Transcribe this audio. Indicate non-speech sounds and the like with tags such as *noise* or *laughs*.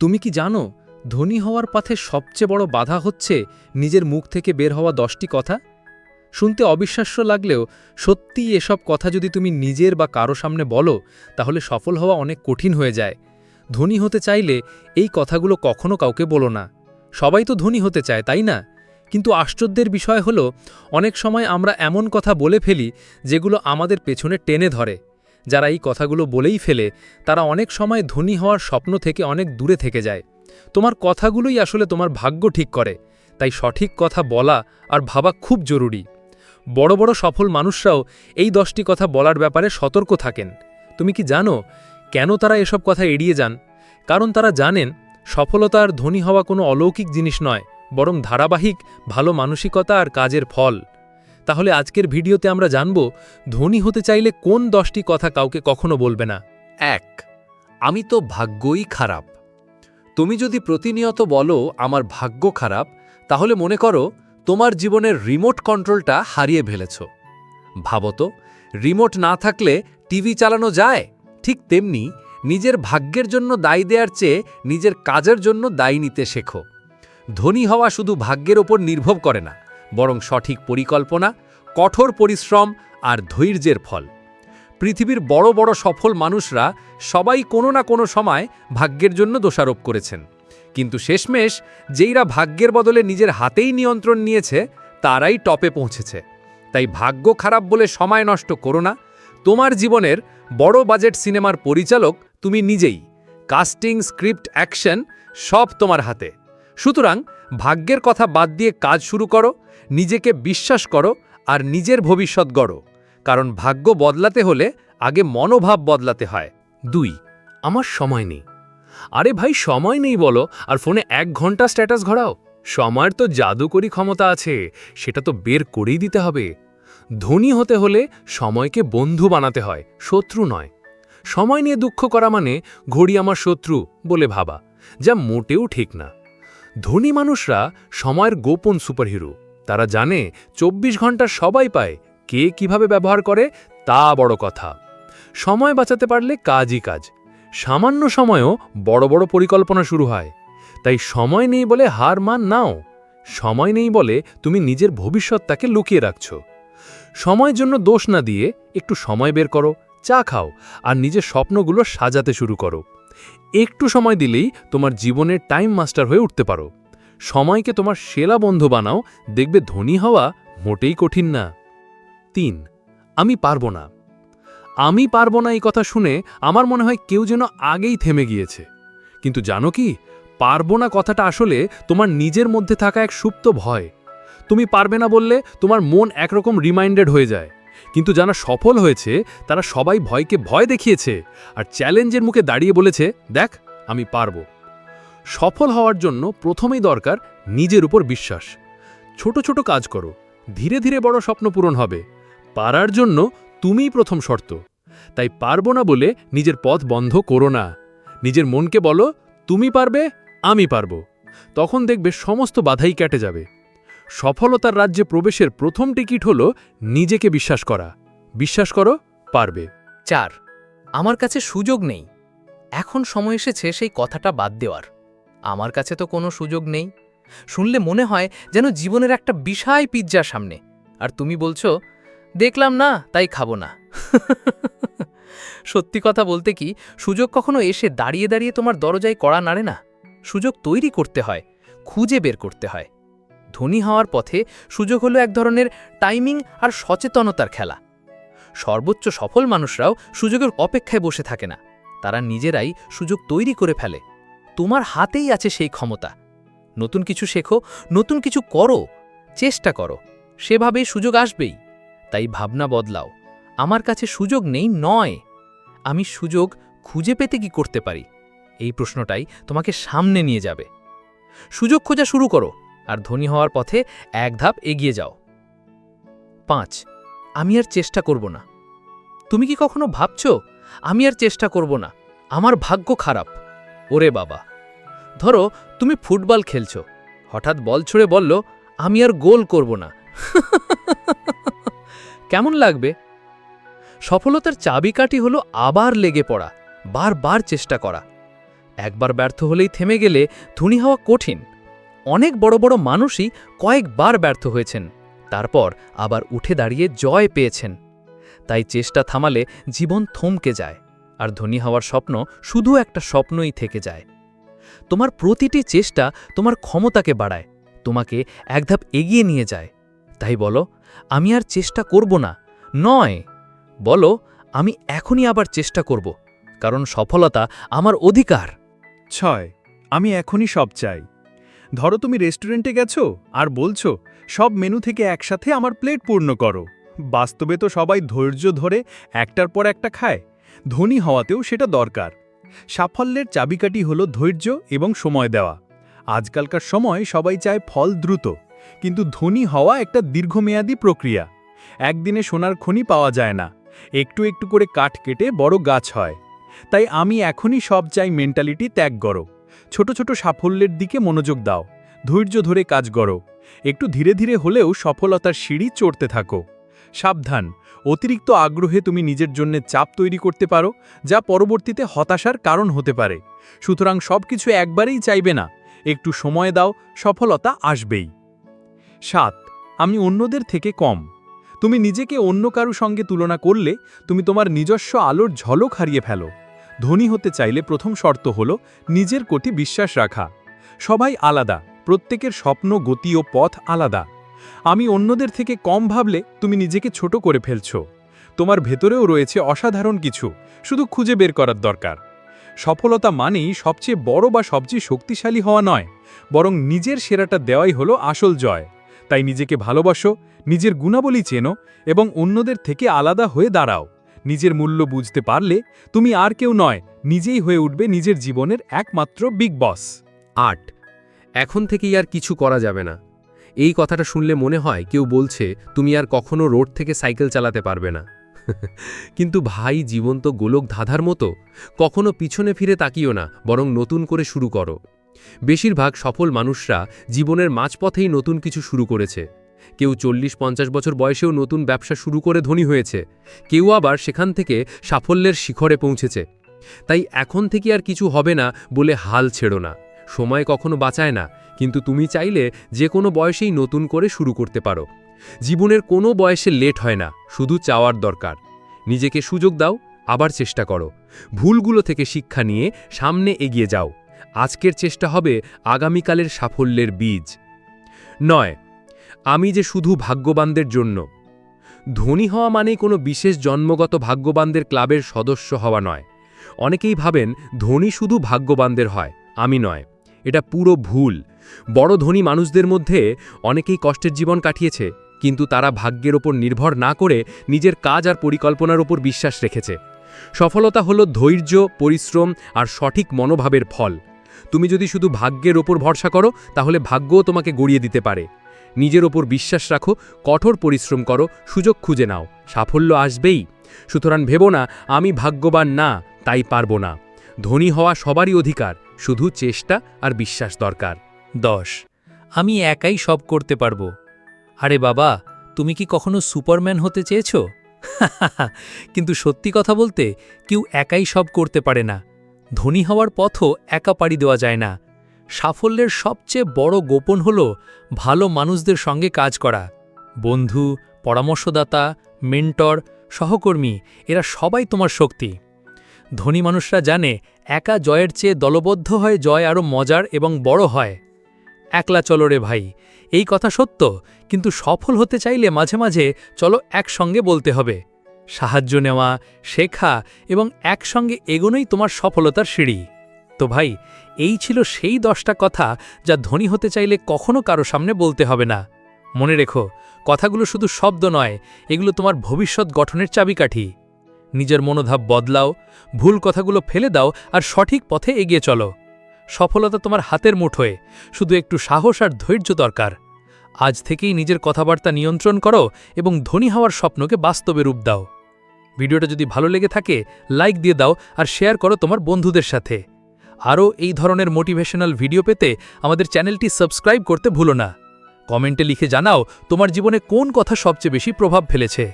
তুমি কি জানো, ধনী হওয়ার পথে সবচেয়ে বড় বাধা হচ্ছে নিজের মুখ থেকে বের হওয়া দশটি কথা? শুনতে অবিশ্বাস্য লাগলেও সত্যিই এসব কথা যদি তুমি নিজের বা কারও সামনে বলো, তাহলে সফল হওয়া অনেক কঠিন হয়ে যায়। ধনী হতে চাইলে এই কথাগুলো কখনো কাউকে বলো না। সবাই তো ধনী হতে চায়, তাই না? কিন্তু আশ্চর্যের বিষয় হলো, অনেক সময় আমরা এমন কথা বলে ফেলি, যেগুলো আমাদের পেছনে টেনে ধরে। যারা এই কথাগুলো বলেই ফেলে, তারা অনেক সময় ধনী হওয়ার স্বপ্ন থেকে অনেক দূরে থেকে যায়। তোমার কথাগুলোই আসলে তোমার ভাগ্য ঠিক করে। তাই সঠিক কথা বলা আর ভাবা খুব জরুরি। বড় বড় সফল মানুষরাও এই দশটি কথা বলার ব্যাপারে সতর্ক থাকেন। তুমি কি জানো কেন তারা এসব কথা এড়িয়ে যান? কারণ তারা জানেন সফলতা আর ধনী হওয়া কোনো অলৌকিক জিনিস নয়, বরং ধারাবাহিক, ভালো মানসিকতা আর কাজের ফল। তাহলে আজকের ভিডিওতে আমরা জানব, ধনী হতে চাইলে কোন দশটি কথা কাউকে কখনো বলবে না। এক, আমি তো ভাগ্যই খারাপ। তুমি যদি প্রতিনিয়ত বলো, আমার ভাগ্য খারাপ, তাহলে মনে করো, তোমার জীবনের রিমোট কন্ট্রোলটা হারিয়ে ফেলেছ। ভাবো তো, রিমোট না থাকলে টিভি চালানো যায়? ঠিক তেমনি, নিজের ভাগ্যের জন্য দায়ী দেওয়ার চেয়ে নিজের কাজের জন্য দায়ী নিতে শেখো। ধনী হওয়া শুধু ভাগ্যের ওপর নির্ভর করে না, বরং সঠিক পরিকল্পনা কঠোর পরিশ্রম আর ধৈর্যের ফল। পৃথিবীর বড় বড় সফল মানুষরা সবাই কোনো না কোনো সময় ভাগ্যের জন্য দোষারোপ করেছেন। কিন্তু শেষমেশ যেইরা ভাগ্যের বদলে নিজের হাতেই নিয়ন্ত্রণ নিয়েছে, তারাই টপে পৌঁছেছে। তাই ভাগ্য খারাপ বলে সময় নষ্ট করো না। তোমার জীবনের বড় বাজেট সিনেমার পরিচালক তুমি নিজেই। কাস্টিং, স্ক্রিপ্ট, অ্যাকশন সব তোমার হাতে। সুতরাং ভাগ্যের কথা বাদ দিয়ে কাজ শুরু করো, নিজেকে বিশ্বাস করো আর নিজের ভবিষ্যৎ গড়ো, কারণ ভাগ্য বদলাতে হলে আগে মনোভাব বদলাতে হয়। দুই, আমার সময় নেই। আরে ভাই, সময় নেই বলো, আর ফোনে এক ঘণ্টা স্ট্যাটাস ঘোরাও। সময়ের তো জাদুকরী ক্ষমতা আছে, সেটা তো বের করেই দিতে হবে। ধনী হতে হলে সময়কে বন্ধু বানাতে হয়, শত্রু নয়। সময় নিয়ে দুঃখ করা মানে ঘড়ি আমার শত্রু বলে ভাবা, যা মোটেও ঠিক না। ধনী মানুষরা সময়ের গোপন সুপারহিরো তারা জানে চব্বিশ ঘণ্টা সবাই পায় কে কীভাবে ব্যবহার করে, তা বড় কথা। সময় বাঁচাতে পারলে কাজই কাজ। সামান্য সময়েও বড় বড় পরিকল্পনা শুরু হয়। তাই সময় নেই বলে হার মান নাও। সময় নেই বলে তুমি নিজের ভবিষ্যৎটাকে লুকিয়ে রাখছ। সময়ের জন্য দোষ না দিয়ে একটু সময় বের করো, চা খাও আর নিজের স্বপ্নগুলো সাজাতে শুরু করো। একটু সময় দিলেই তোমার জীবনের টাইম মাস্টার হয়ে উঠতে পারো। সময়কে তোমার সেরা বন্ধু বানাও, দেখবে ধনী হওয়া মোটেই কঠিন না। তিন, আমি পারব না। আমি পারব না এই কথা শুনে আমার মনে হয় কেউ যেন আগেই থেমে গিয়েছে। কিন্তু জানো কি, পারব না কথাটা আসলে তোমার নিজের মধ্যে থাকা এক সুপ্ত ভয়। তুমি পারবে না বললে তোমার মন একরকম রিমাইন্ডেড হয়ে যায়। কিন্তু যারা সফল হয়েছে, তারা সবাই ভয়কে ভয় দেখিয়েছে আর চ্যালেঞ্জের মুখে দাঁড়িয়ে বলেছে, দেখ, আমি পারব। সফল হওয়ার জন্য প্রথমেই দরকার নিজের উপর বিশ্বাস। ছোট ছোট কাজ করো, ধীরে ধীরে বড় স্বপ্ন পূরণ হবে। পারার জন্য তুমিই প্রথম শর্ত। তাই পারব না বলে নিজের পথ বন্ধ করো না। নিজের মনকে বলো, তুমি পারবে, আমি পারব। তখন দেখবে সমস্ত বাধাই কেটে যাবে। সফলতার রাজ্যে প্রবেশের প্রথম টিকিট হল নিজেকে বিশ্বাস করা। বিশ্বাস করো, পারবে। চার, আমার কাছে সুযোগ নেই। এখন সময় এসেছে সেই কথাটা বাদ দেওয়ার। আমার কাছে তো কোনো সুযোগ নেই। শুনলে মনে হয় যেন জীবনের একটা বিশাল পিৎজার সামনে। আর তুমি বলছো, দেখলাম না, তাই খাব না। সত্যি কথা বলতে কি, সুযোগ কখনো এসে দাঁড়িয়ে দাঁড়িয়ে তোমার দরজায় কড়া নাড়ে না। সুযোগ তৈরি করতে হয়, খুঁজে বের করতে হয়। ধনী হওয়ার পথে সুযোগ হলো এক ধরনের টাইমিং আর সচেতনতার খেলা। সর্বোচ্চ সফল মানুষরাও সুযোগের অপেক্ষায় বসে থাকে না। তারা নিজেরাই সুযোগ তৈরি করে ফেলে। তোমার হাতেই আছে সেই ক্ষমতা। নতুন কিছু শেখো, নতুন কিছু করো, চেষ্টা করো, সেভাবেই সুযোগ আসবেই। তাই ভাবনা বদলাও, আমার কাছে সুযোগ নেই, নয়। আমি সুযোগ খুঁজে পেতে কি করতে পারি? এই প্রশ্নটাই তোমাকে সামনে নিয়ে যাবে। সুযোগ খোঁজা শুরু করো, আর ধনী হওয়ার পথে এক ধাপ এগিয়ে যাও। পাঁচ, আমি আর চেষ্টা করব না। তুমি কি কখনো ভাবছ, আমি আর চেষ্টা করব না? আমার ভাগ্য খারাপ। ওরে বাবা! ধরো, তুমি ফুটবল খেলছো। হঠাৎ বল ছুড়ে বলল, আমি আর গোল করব না। *laughs* কেমন লাগবে? সফলতার চাবিকাঠি হলো আবার লেগে পড়া, বারবার চেষ্টা করা। একবার ব্যর্থ হলেই থেমে গেলে ধনী হওয়া কঠিন। অনেক বড় বড় মানুষই কয়েকবার ব্যর্থ হয়েছেন, তারপর আবার উঠে দাঁড়িয়ে জয় পেয়েছেন। তাই চেষ্টা থামালে জীবন থমকে যায়, আর ধনী হওয়ার স্বপ্ন শুধু একটা স্বপ্নই থেকে যায়। তোমার প্রতিটি চেষ্টা তোমার ক্ষমতাকে বাড়ায়, তোমাকে এক ধাপ এগিয়ে নিয়ে যায়। তাই বলো, আমি আর চেষ্টা করব না, নয়। বলো, আমি এখনই আবার চেষ্টা করব, কারণ সফলতা আমার অধিকার। ছয়, আমি এখনই সব চাই। ধরো তুমি রেস্টুরেন্টে গেছো আর বলছো, সব মেনু থেকে একসাথে আমার প্লেট পূর্ণ করো। বাস্তবে তো সবাই ধৈর্য ধরে একটার পর একটা খায়, ধনী হওয়াতেও সেটা দরকার। সাফল্যের চাবিকাঠি হলো ধৈর্য এবং সময় দেওয়া। আজকালকার সময় সবাই চায় ফল দ্রুত, কিন্তু ধনী হওয়া একটা দীর্ঘমেয়াদী প্রক্রিয়া। একদিনে সোনার খনি পাওয়া যায় না, একটু একটু করে কাঠ কেটে বড় গাছ হয়। তাই আমি এখনই সব চাই মেন্টালিটি ত্যাগ করো, ছোট ছোট সাফল্যের দিকে মনোযোগ দাও, ধৈর্য ধরে কাজ করো, একটু ধীরে ধীরে হলেও সফলতার সিঁড়ি চড়তে থাকো। সাবধান। অতিরিক্ত আগ্রহে তুমি নিজের জন্য চাপ তৈরি করতে পারো, যা পরবর্তীতে হতাশার কারণ হতে পারে। সুতরাং সব কিছু একবারেই চাইবে না। একটু সময় দাও, সফলতা আসবেই। সাত, আমি অন্যদের থেকে কম। তুমি নিজেকে অন্য কারু সঙ্গে তুলনা করলে তুমি তোমার নিজস্ব আলোর ঝলক হারিয়ে ফেলো। ধনী হতে চাইলে প্রথম শর্ত হল নিজের কোটি বিশ্বাস রাখা। সবাই আলাদা, প্রত্যেকের স্বপ্ন, গতি ও পথ আলাদা। আমি অন্যদের থেকে কম ভাবলে তুমি নিজেকে ছোট করে ফেলছ। তোমার ভেতরেও রয়েছে অসাধারণ কিছু, শুধু খুঁজে বের করার দরকার। সফলতা মানেই সবচেয়ে বড় বা সবচেয়ে শক্তিশালী হওয়া নয়, বরং নিজের সেরাটা দেওয়াই হলো আসল জয়। তাই নিজেকে ভালোবাসো, নিজের গুণাবলী চেনো এবং অন্যদের থেকে আলাদা হয়ে দাঁড়াও। নিজের মূল্য বুঝতে পারলে তুমি আর কেউ নয়, নিজেই হয়ে উঠবে নিজের জীবনের একমাত্র বিগ বস। আট। এখন থেকেই আর কিছু করা যাবে না। এই কথাটা শুনলে মনে হয় কেউ বলছে, তুমি আর কখনো রোড থেকে সাইকেল চালাতে পারবে না। *laughs* কিন্তু ভাই জীবন তো গোলক ধাঁধার মতো, কখনো পিছনে ফিরে তাকিও না, বরং নতুন করে শুরু করো। বেশিরভাগ সফল মানুষরা জীবনের মাঝপথেই নতুন কিছু শুরু করেছে। কেউ চল্লিশ পঞ্চাশ বছর বয়সেও নতুন ব্যবসা শুরু করে ধনী হয়েছে। কেউ আবার সেখান থেকে সাফল্যের শিখরে পৌঁছেছে। তাই এখন থেকে আর কিছু হবে না বলে হাল ছেড়ো না। সময় কখনো বাঁচায় না, কিন্তু তুমি চাইলে যে কোনো বয়সেই নতুন করে শুরু করতে পারো। জীবনের কোনো বয়সে লেট হয় না, শুধু চাওয়ার দরকার। নিজেকে সুযোগ দাও, আবার চেষ্টা করো। ভুলগুলো থেকে শিক্ষা নিয়ে সামনে এগিয়ে যাও। আজকের চেষ্টা হবে আগামীকালের সাফল্যের বীজ। নয়, আমি যে শুধু ভাগ্যবানদের জন্য। ধনী হওয়া মানেই কোনো বিশেষ জন্মগত ভাগ্যবানদের ক্লাবের সদস্য হওয়া নয়। অনেকেই ভাবেন ধনী শুধু ভাগ্যবানদের হয়, আমি নয়। এটা পুরো ভুল। বড় ধনী মানুষদের মধ্যে অনেকেই কষ্টের জীবন কাটিয়েছে, কিন্তু তারা ভাগ্যের ওপর নির্ভর না করে নিজের কাজ আর পরিকল্পনার ওপর বিশ্বাস রেখেছে। সফলতা হলো ধৈর্য, পরিশ্রম আর সঠিক মনোভাবের ফল। তুমি যদি শুধু ভাগ্যের ওপর ভরসা করো, তাহলে ভাগ্যও তোমাকে গড়িয়ে দিতে পারে। নিজের ওপর বিশ্বাস রাখো, কঠোর পরিশ্রম করো, সুযোগ খুঁজে নাও, সাফল্য আসবেই। সুতরাং ভেবো না, আমি ভাগ্যবান না, তাই পারব না। ধনী হওয়া সবারই অধিকার। শুধু চেষ্টা আর বিশ্বাস দরকার। দশ, আমি একাই সব করতে পারব। আরে বাবা, তুমি কি কখনো সুপারম্যান হতে চেয়েছ? *laughs* কিন্তু সত্যি কথা বলতে, কেউ একাই সব করতে পারে না। ধনী হওয়ার পথও একা পাড়ি দেওয়া যায় না। সাফল্যের সবচেয়ে বড় গোপন হল ভালো মানুষদের সঙ্গে কাজ করা। বন্ধু, পরামর্শদাতা, মেন্টর, সহকর্মী, এরা সবাই তোমার শক্তি। ধনী মানুষরা জানে, একা জয়ের চেয়ে দলবদ্ধ হয়ে জয় আরও মজার এবং বড় হয়। একলা চলো রে ভাই, এই কথা সত্য, কিন্তু সফল হতে চাইলে মাঝে মাঝে চলো একসঙ্গে বলতে হবে। সাহায্য নেওয়া, শেখা এবং একসঙ্গে এগোনোই তোমার সফলতার সিঁড়ি। তো ভাই, এই ছিল সেই দশটা কথা যা ধনী হতে চাইলে কখনো কারও সামনে বলতে হবে না। মনে রেখো, কথাগুলো শুধু শব্দ নয়, এগুলো তোমার ভবিষ্যৎ গঠনের চাবিকাঠি। নিজের মনোভাব বদলাও, ভুল কথাগুলো ফেলে দাও আর সঠিক পথে এগিয়ে চলো। সফলতা তোমার হাতের মুঠোয় শুধু একটু সাহস আর ধৈর্য দরকার। আজ থেকেই নিজের কথাবার্তা নিয়ন্ত্রণ করো এবং ধনী হওয়ার স্বপ্নকে বাস্তবে রূপ দাও। ভিডিওটা যদি ভালো লেগে থাকে, লাইক দিয়ে দাও আর শেয়ার করো তোমার বন্ধুদের সাথে। আরও এই ধরনের মোটিভেশনাল ভিডিও পেতে আমাদের চ্যানেলটি সাবস্ক্রাইব করতে ভুলো না। কমেন্টে লিখে জানাও তোমার জীবনে কোন কথা সবচেয়ে বেশি প্রভাব ফেলেছে।